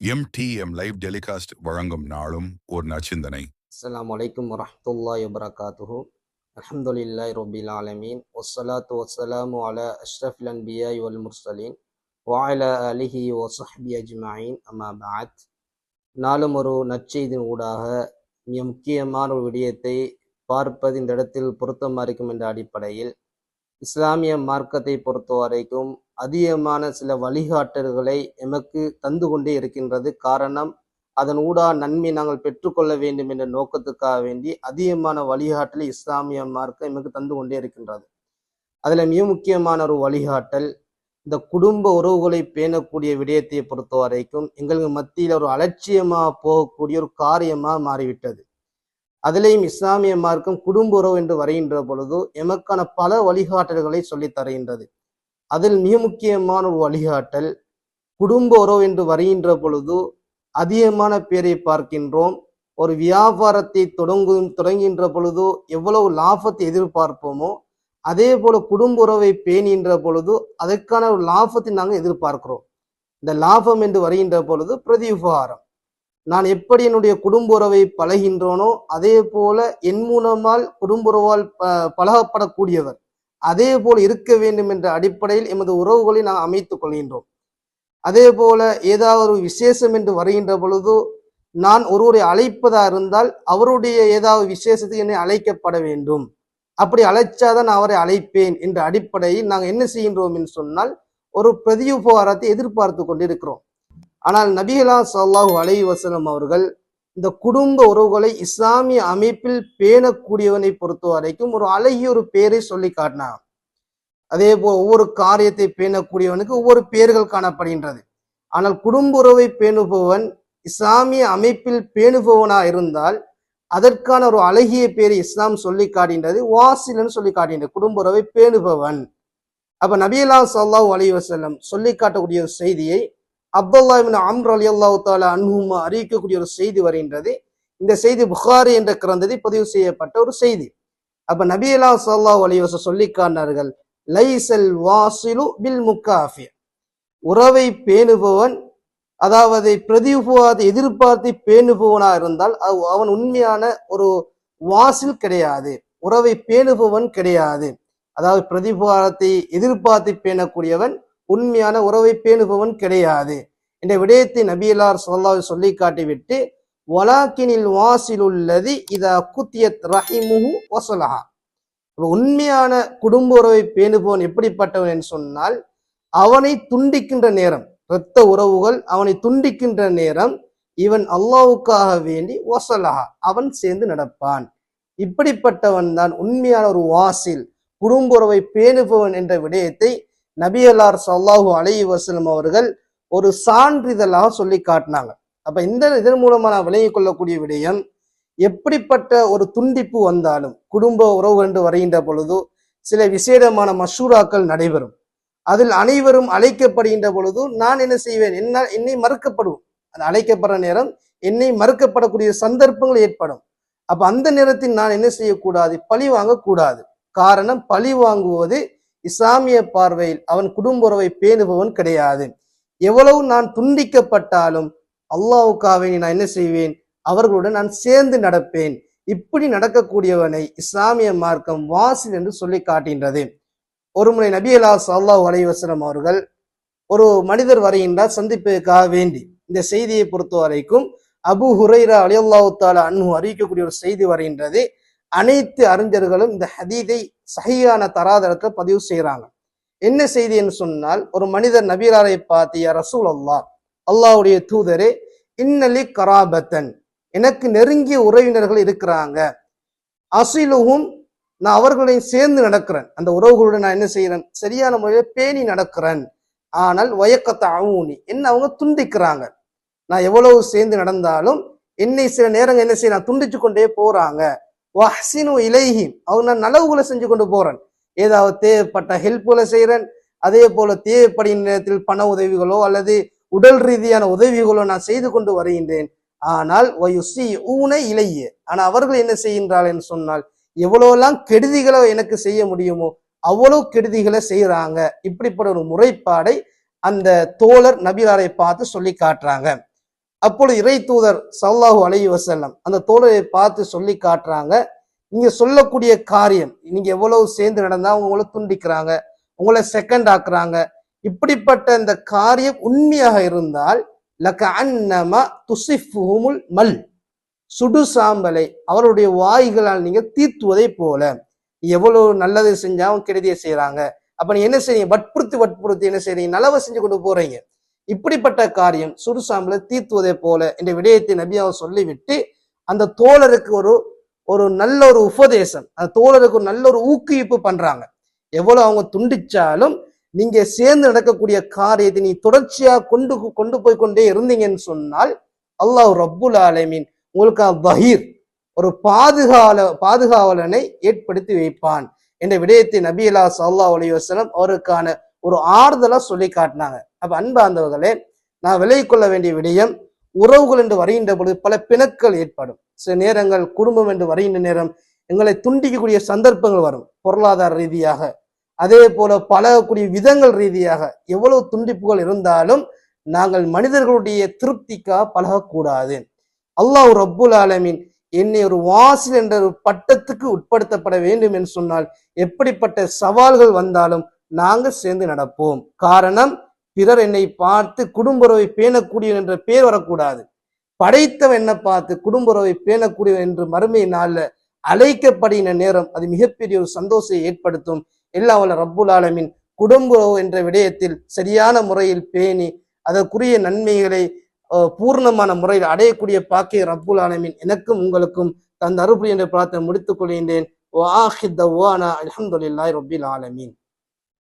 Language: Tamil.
எம்டிஎம் லைவ் டெலிகாஸ்ட் வழங்கும் நாளும் ஒரு நச்சிந்தனை அஸ்லாம் அலைக்கும் வரஹ்மத்துல்லாஹி வபரகாத்துஹு. அல்ஹம்துலில்லாஹி ரப்பில் ஆலமீன். வஸ்ஸலாத்து வஸ்ஸலாமு அலா அஷ்ரஃபில் அன்பியா வல் முர்சலீன். வாயில அலிஹி ஒசஹபி அஜ்மாயின். அம்மா பஅத் நாளும் ஒரு நற்செய்தின் ஊடாக மிக முக்கியமான ஒரு விடயத்தை பார்ப்பது இந்த இடத்தில் பொருத்தமாக இருக்கும் என்ற அடிப்படையில் இஸ்லாமிய மார்க்கத்தை பொறுத்த வரைக்கும் அதிகமான சில வழிகாட்டல்களை எமக்கு தந்து கொண்டே இருக்கின்றது. காரணம் அதன் ஊடா நன்மை நாங்கள் பெற்றுக்கொள்ள வேண்டும் என்ற நோக்கத்துக்காக வேண்டி அதிகமான வழிகாட்டலை இஸ்லாமிய மார்க்கம் எமக்கு தந்து கொண்டே இருக்கின்றது. அதில் மிக முக்கியமான ஒரு வழிகாட்டல் இந்த குடும்ப உறவுகளை பேணக்கூடிய விடயத்தை பொறுத்த வரைக்கும் எங்களுக்கு மத்தியில் ஒரு அலட்சியமாக போகக்கூடிய ஒரு காரியமாக மாறிவிட்டது. அதிலேயும் இஸ்லாமிய மார்க்கம் குடும்ப உறவு என்று வருகின்ற பொழுது எமக்கான பல வழிகாட்டல்களை சொல்லித் தருகின்றது. அதில் மிக முக்கியமான ஒரு வழிகாட்டல் குடும்ப உறவு என்று வருகின்ற பொழுது அதிகமான பேரை பார்க்கின்றோம். ஒரு வியாபாரத்தை தொடங்கும் தொடங்குகின்ற பொழுது எவ்வளவு லாபத்தை எதிர்பார்ப்போமோ அதே போல குடும்ப உறவை பேணுகின்ற பொழுது அதற்கான ஒரு லாபத்தை நாங்கள் எதிர்பார்க்கிறோம். இந்த லாபம் என்று வருகின்ற பொழுது பிரதி உபகாரம். நான் எப்படி என்னுடைய குடும்ப உறவை பழகின்றோனோ அதே போல என் மூலமால் குடும்ப உறவால் ப- பழகப்படக்கூடியவர். அதே போல் இருக்க வேண்டும் என்ற அடிப்படையில் எமது உறவுகளை நாம் அமைத்துக் கொள்கின்றோம். அதே போல ஏதாவது ஒரு விசேஷம் என்று வருகின்ற பொழுது நான் ஒருவரை அழைப்பதா இருந்தால் அவருடைய ஏதாவது விசேஷத்துக்கு என்னை அழைக்கப்பட வேண்டும். அப்படி அழைச்சாதான் நான் அவரை அழைப்பேன் என்ற அடிப்படையில் நாங்கள் என்ன செய்கின்றோம் என்று சொன்னால் ஒரு பிரதியுபகாரத்தை எதிர்பார்த்து கொண்டிருக்கிறோம். ஆனால் நபிகலா ஸல்லல்லாஹு அலை வஸல்லம் அவர்கள் இந்த குடும்ப உறவுகளை இஸ்லாமிய அமைப்பில் பேணக்கூடியவனை பொறுத்த வரைக்கும் ஒரு அழகிய ஒரு பெயரை சொல்லி காட்டினான். அதே போல் ஒவ்வொரு காரியத்தை பேணக்கூடியவனுக்கு ஒவ்வொரு பெயர்கள் காணப்படுகின்றது. ஆனால் குடும்ப உறவை பேணுபவன் இஸ்லாமிய அமைப்பில் பேணுபவனா இருந்தால் அதற்கான ஒரு அழகிய பேரை இஸ்லாம் சொல்லி காட்டுகின்றது வாசிலன்னு சொல்லி காட்டுகின்றது குடும்ப உறவை பேணுபவன். அப்ப நபியல்லா சல்லாஹூ அலி வசல்லம் சொல்லி காட்டக்கூடிய ஒரு செய்தியை அப்துல்லா அம்ர் அலி ரலியல்லாஹு தாலா அன்ஹுமா அறிவிக்கக்கூடிய ஒரு செய்தி வருகின்றது. இந்த செய்தி புகாரி என்ற கிரந்ததி பதிவு செய்யப்பட்ட ஒரு செய்தி. அப்ப நபியல்லா ஸல்லல்லாஹு அலைஹி அலிவச சொல்லி காட்டினார்கள் லைசல் வாசிலு பில் முக்காஃபி உறவை பேணுபவன் அதாவது பிரதிபுவாத எதிர்பார்த்து பேணுபவனா இருந்தால் அவன் உண்மையான ஒரு வாசில் கிடையாது. உறவை பேணுபவன் கிடையாது. அதாவது பிரதிபாரத்தை எதிர்பார்த்து பேணக்கூடியவன் உண்மையான உறவை பேணுபவன் கிடையாது. என்ற விடயத்தை நபியலார் சொல்லாவை சொல்லி காட்டிவிட்டு வலாக்கினில் வாசிலுள்ளதி இதா குத்தியத் ரஹிமுஹு வசலஹா. உண்மையான குடும்ப உறவை பேணுபவன் எப்படிப்பட்டவன் என்று சொன்னால் அவனை துண்டிக்கின்ற நேரம் இரத்த உறவுகள் அவனை துண்டிக்கின்ற நேரம் இவன் அல்லாவுக்காக வேண்டி ஒசலஹா அவன் சேர்ந்து நடப்பான். இப்படிப்பட்டவன் தான் உண்மையான ஒரு வாசில் குடும்ப உறவை பேணுபவன் என்ற விடயத்தை நபியல்லார் சல்லாஹூ அலி வசலம் அவர்கள் ஒரு சான்றிதழாக சொல்லி காட்டினாங்க. அப்ப இந்த இதன் மூலமா நான் விளங்கிக் கொள்ளக்கூடிய விடயம் எப்படிப்பட்ட ஒரு துண்டிப்பு வந்தாலும் குடும்ப உறவு என்று வருகின்ற பொழுது சில விசேடமான மஷூராக்கள் நடைபெறும். அதில் அனைவரும் அழைக்கப்படுகின்ற பொழுது நான் என்ன செய்வேன்? என்ன என்னை மறுக்கப்படும் அது அழைக்கப்படுற நேரம் என்னை மறுக்கப்படக்கூடிய சந்தர்ப்பங்கள் ஏற்படும். அப்ப அந்த நேரத்தில் நான் என்ன செய்யக்கூடாது? பழி வாங்கக்கூடாது. காரணம் பழி வாங்குவது இஸ்லாமிய பார்வையில் அவன் குடும்ப உறவை பேணுபவன் கிடையாது. எவ்வளவு நான் துண்டிக்கப்பட்டாலும் அல்லாவுக்காவை நான் என்ன செய்வேன்? அவர்களுடன் நான் சேர்ந்து நடப்பேன். இப்படி நடக்கக்கூடியவனை இஸ்லாமிய மார்க்கம் வாசில் என்று சொல்லி காட்டுகின்றது. ஒருமுறை நபி அலா சல்லாஹூ அலைவசனம் அவர்கள் ஒரு மனிதர் வருகின்றார் சந்திப்பதற்காக வேண்டி. இந்த செய்தியை பொறுத்த வரைக்கும் அபு ஹுரைரா அலியல்லாஹு தாலா அன்ஹு அறிவிக்கக்கூடிய ஒரு செய்தி வருகின்றது. அனைத்து அறிஞர்களும் இந்த ஹதீதை சஹியான தராதரத்தில் பதிவு செய்கிறாங்க என்ன செய்தின்னு சொன்னால் ஒரு மனிதர் நபீராரை பார்த்திய ரசூல் அல்லாஹ் அல்லாவுடைய தூதரே இன்னலி கராபத்தன். எனக்கு நெருங்கிய உறவினர்கள் இருக்கிறாங்க. அசிலுகும் நான் அவர்களையும் சேர்ந்து நடக்கிறேன். அந்த உறவுகளுடன் நான் என்ன செய்யறேன் சரியான முறையில் பேணி நடக்கிறேன். ஆனால் வயக்கத்தை அவுனி என்ன அவங்க துண்டிக்கிறாங்க. நான் எவ்வளவு சேர்ந்து நடந்தாலும் என்னை சில நேரங்கள் என்ன செய்ய நான் துண்டிச்சு கொண்டே போறாங்க. வஹ்சினு இலைஹிம். அவங்க நான் நலவுகளை செஞ்சு கொண்டு போறேன். ஏதாவது தேவைப்பட்ட ஹெல்ப்புகளை செய்கிறேன் அதே போல தேவைப்படும் நேரத்தில் பண உதவிகளோ அல்லது உடல் ரீதியான உதவிகளோ நான் செய்து கொண்டு வருகின்றேன். ஆனால் வயுசி ஊனை இலையே ஆனால் அவர்கள் என்ன செய்கின்றாள் என்று சொன்னால் எவ்வளோலாம் கெடுதிகளை எனக்கு செய்ய முடியுமோ அவ்வளோ கெடுதிகளை செய்கிறாங்க இப்படிப்பட்ட ஒரு முறைப்பாடை அந்த தோழர் நபிலாரை பார்த்து சொல்லி காட்டுறாங்க. அப்பொழுது இறை தூதர் சல்லாஹூ அலைஹி வசல்லம் அந்த தோழரை பார்த்து சொல்லி காட்டுறாங்க. நீங்க சொல்லக்கூடிய காரியம் நீங்க எவ்வளவு சேர்ந்து நடந்தா உங்களை துண்டிக்கிறாங்க உங்களை செகண்ட் ஆக்குறாங்க. இப்படிப்பட்ட இந்த காரியம் உண்மையாக இருந்தால் லக்க அன்னமா துசிஃபுமுல் மல் சுடு சாம்பலை அவருடைய வாய்களால் நீங்க தீர்த்துவதை போல. எவ்வளவு நல்லது செஞ்சாலும் கெடுதியை செய்யறாங்க அப்ப நீ என்ன செய்றீங்க வற்புறுத்தி வற்புறுத்தி என்ன செய்றீங்க நல்லவை செஞ்சு கொண்டு போறீங்க. இப்படிப்பட்ட காரியம் சுடு தீர்த்துவதை போல என்ற விடயத்தை நபியாவை சொல்லிவிட்டு அந்த தோழருக்கு ஒரு ஒரு நல்ல ஒரு உபதேசம் அந்த தோழருக்கு ஒரு நல்ல ஒரு ஊக்குவிப்பு பண்றாங்க. எவ்வளவு அவங்க துண்டிச்சாலும் நீங்க சேர்ந்து நடக்கக்கூடிய காரியத்தை நீ தொடர்ச்சியா கொண்டு கொண்டு போய் கொண்டே இருந்தீங்கன்னு சொன்னால் அல்லாஹ் ரப்புல் ஆலமீன் உங்களுக்கு பஹீர் ஒரு பாதுகாவல பாதுகாவலனை ஏற்படுத்தி வைப்பான். என்ற விடயத்தை நபியலா சல்லா அலி வசலம் அவருக்கான ஒரு ஆறுதலா சொல்லி காட்டினாங்க. அப்ப அன்பார்ந்தவர்களே நான் விலை கொள்ள வேண்டிய விடயம் உறவுகள் என்று வருகின்ற பொழுது பல பிணக்கள் ஏற்படும். சில நேரங்கள் குடும்பம் என்று வருகின்ற நேரம் எங்களை துண்டிக்கக்கூடிய சந்தர்ப்பங்கள் வரும் பொருளாதார ரீதியாக. அதே போல பழகக்கூடிய விதங்கள் ரீதியாக எவ்வளவு துண்டிப்புகள் இருந்தாலும் நாங்கள் மனிதர்களுடைய திருப்திக்காக பழகக்கூடாது. அல்லாஹ் ரப்புல் ஆலமீன் என்னை ஒரு வாசில் என்ற ஒரு பட்டத்துக்கு உட்படுத்தப்பட வேண்டும் என்று சொன்னால் எப்படிப்பட்ட சவால்கள் வந்தாலும் நாங்கள் சேர்ந்து நடப்போம். காரணம் பிறர் என்னை பார்த்து குடும்புறவை பேணக்கூடிய என்ற பேர் வரக்கூடாது. படைத்தவன் என்ன பார்த்து குடும்புறவை பேணக்கூடிய என்று மறுமை நாள்ல அழைக்கப்படுகிற நேரம் அது மிகப்பெரிய ஒரு சந்தோஷத்தை ஏற்படுத்தும். எல்லா வல்ல ரப்புல் ஆலமின் குடும்புறவு என்ற விடயத்தில் சரியான முறையில் பேணி அதற்குரிய நன்மைகளை பூர்ணமான முறையில் அடையக்கூடிய பாக்கிய ரப்புல் ஆலமின் எனக்கும் உங்களுக்கும் தந்த அறுபடி என்ற பிரார்த்தனை முடித்துக் கொள்கின்றேன். வாஹித் தவானா அல்ஹம்துலில்லாஹி ரப்பில் ஆலமீன்.